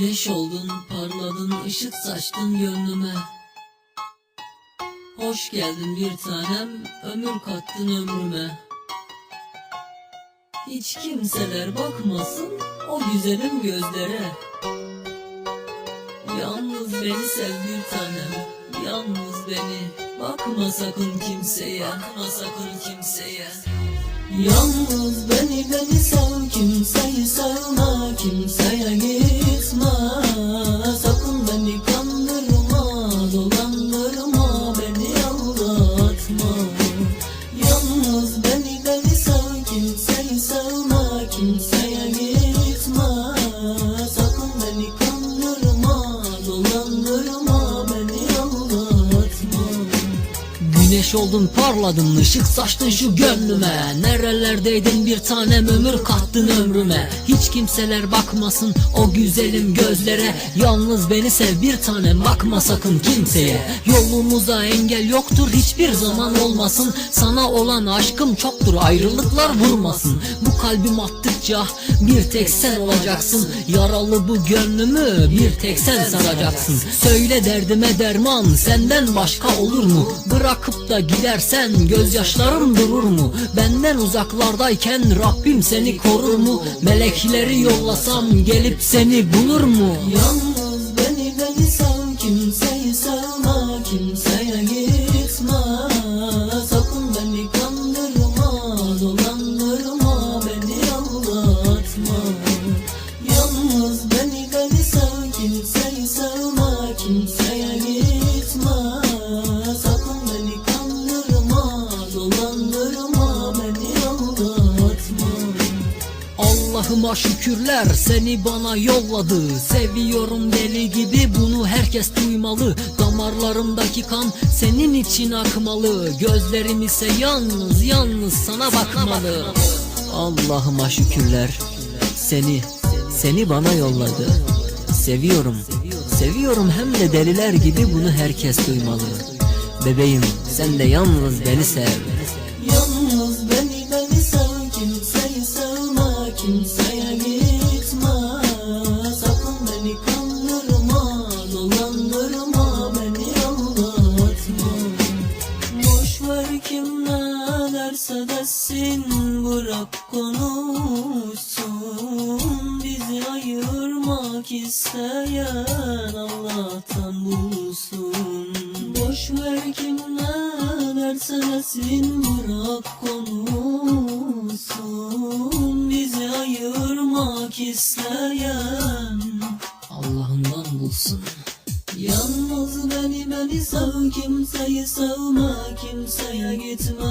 Güneş oldun, parladın, ışık saçtın gönlüme. Hoş geldin bir tanem, ömür kattın ömrüme. Hiç kimseler bakmasın o güzelim gözlere. Yalnız beni sev bir tanem, yalnız beni. Bakma sakın kimseye, bakma sakın kimseye. Yalnız beni beni sev kimseyi sevme kimseye gitme Güneş oldun parladın ışık saçtın şu gönlüme. Nerelerdeydin bir tanem ömür kattın ömrüme. Hiç kimseler bakmasın o güzelim gözlere. Yalnız beni sev bir tanem bakma sakın kimseye. Yolumuza engel yoktur hiçbir zaman olmasın. Sana olan aşkım çoktur ayrılıklar vurmasın. Bu kalbim attıkça bir tek sen olacaksın. Yaralı bu gönlümü bir tek sen saracaksın. Söyle derdime derman senden başka olur mu? Bırakıp da gidersen gözyaşlarım durur mu? Benden uzaklardayken Rabbim seni korur mu? Melekleri yollasam gelip seni bulur mu? Yalnız beni beni sev kimseyi Allah'ıma şükürler seni bana yolladı. Seviyorum deli gibi bunu herkes duymalı. Damarlarımdaki kan senin için akmalı. Gözlerim ise yalnız yalnız sana bakmalı. Allah'ıma şükürler seni seni bana yolladı. Seviyorum seviyorum hem de deliler gibi bunu herkes duymalı. Bebeğim sen de yalnız beni sev kim ne derse desin bırak konuşsun. Bizi ayırmak isteyen Allah'tan bulsun. Boş ver kim ne derse desin bırak konuşsun. Bizi ayırmak isteyen Allah'ından bulsun Yalnız beni beni sev kimseyi sevme kimseye gitme.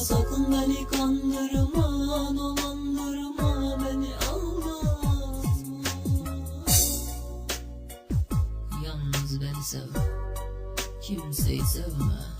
Sakın beni kandırma dolandırma beni aldatma Yalnız beni sev kimseyi sevme